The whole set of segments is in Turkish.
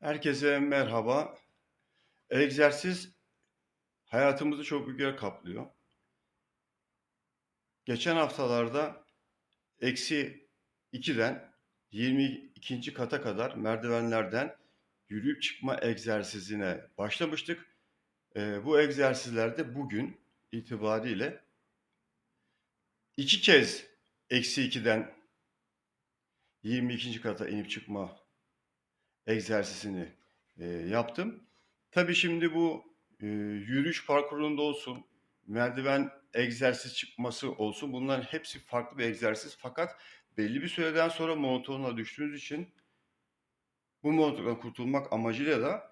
Herkese merhaba. Egzersiz hayatımızı çok büyük yer kaplıyor. Geçen haftalarda eksi 2'den 22. kata kadar merdivenlerden yürüyüp çıkma egzersizine başlamıştık. Ee, bu egzersizlerde bugün itibariyle iki kez eksi 2'den 22. kata inip çıkma egzersizini e, yaptım. Tabii şimdi bu e, yürüyüş parkurunda olsun, merdiven egzersiz çıkması olsun bunların hepsi farklı bir egzersiz. Fakat belli bir süreden sonra monotonluğa düştüğünüz için bu monotonluktan kurtulmak amacıyla da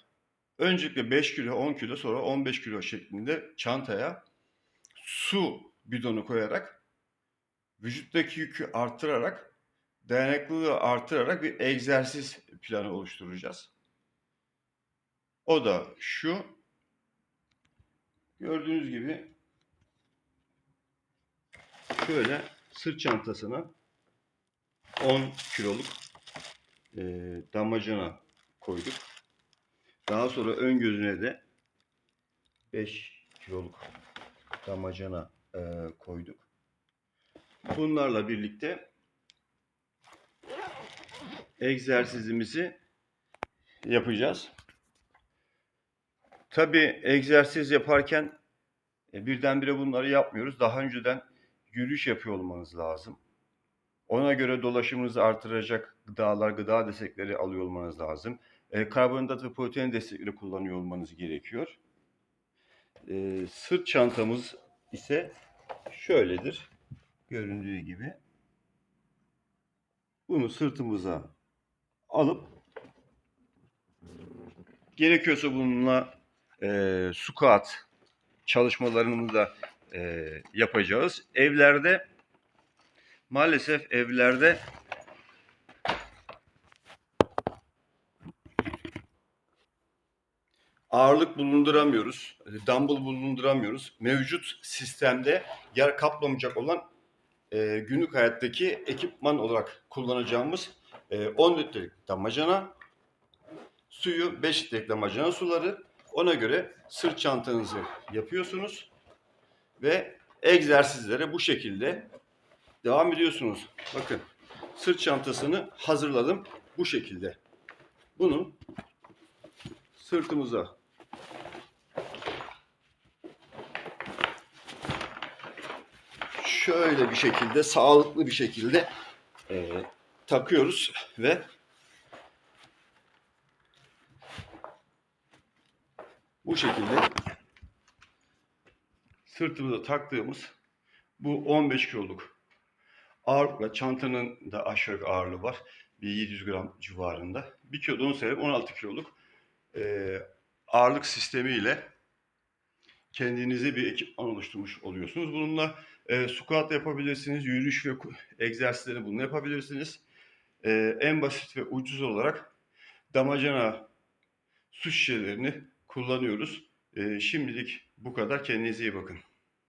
öncelikle 5 kilo, 10 kilo sonra 15 kilo şeklinde çantaya su bidonu koyarak vücuttaki yükü arttırarak dayanıklılığı artırarak bir egzersiz planı oluşturacağız. O da şu. Gördüğünüz gibi şöyle sırt çantasına 10 kiloluk e, damacana koyduk. Daha sonra ön gözüne de 5 kiloluk damacana e, koyduk. Bunlarla birlikte egzersizimizi yapacağız. Tabii egzersiz yaparken e, birdenbire bunları yapmıyoruz. Daha önceden yürüyüş yapıyor olmanız lazım. Ona göre dolaşımınızı artıracak gıdalar, gıda destekleri alıyor olmanız lazım. E, karbonhidrat ve protein destekleri kullanıyor olmanız gerekiyor. E, sırt çantamız ise şöyledir. Göründüğü gibi. Bunu sırtımıza alıp gerekiyorsa bununla e, squat çalışmalarını da e, yapacağız. Evlerde maalesef evlerde ağırlık bulunduramıyoruz. Dumbbell bulunduramıyoruz. Mevcut sistemde yer kaplamayacak olan e, günlük hayattaki ekipman olarak kullanacağımız e, 10 litrelik damacana, suyu 5 litrelik damacana suları. Ona göre sırt çantanızı yapıyorsunuz ve egzersizlere bu şekilde devam ediyorsunuz. Bakın sırt çantasını hazırladım bu şekilde. Bunu sırtımıza şöyle bir şekilde sağlıklı bir şekilde e, takıyoruz ve bu şekilde sırtımıza taktığımız bu 15 kiloluk ağırlıkla çantanın da aşağı yukarı ağırlığı var. Bir 700 gram civarında. 1 kilodan sebep 16 kiloluk e, ağırlık sistemiyle kendinize bir ekipman oluşturmuş oluyorsunuz. Bununla e, squat yapabilirsiniz, yürüyüş ve ku- egzersizleri bunu yapabilirsiniz. E, en basit ve ucuz olarak damacana su şişelerini kullanıyoruz. E, şimdilik bu kadar. Kendinize iyi bakın.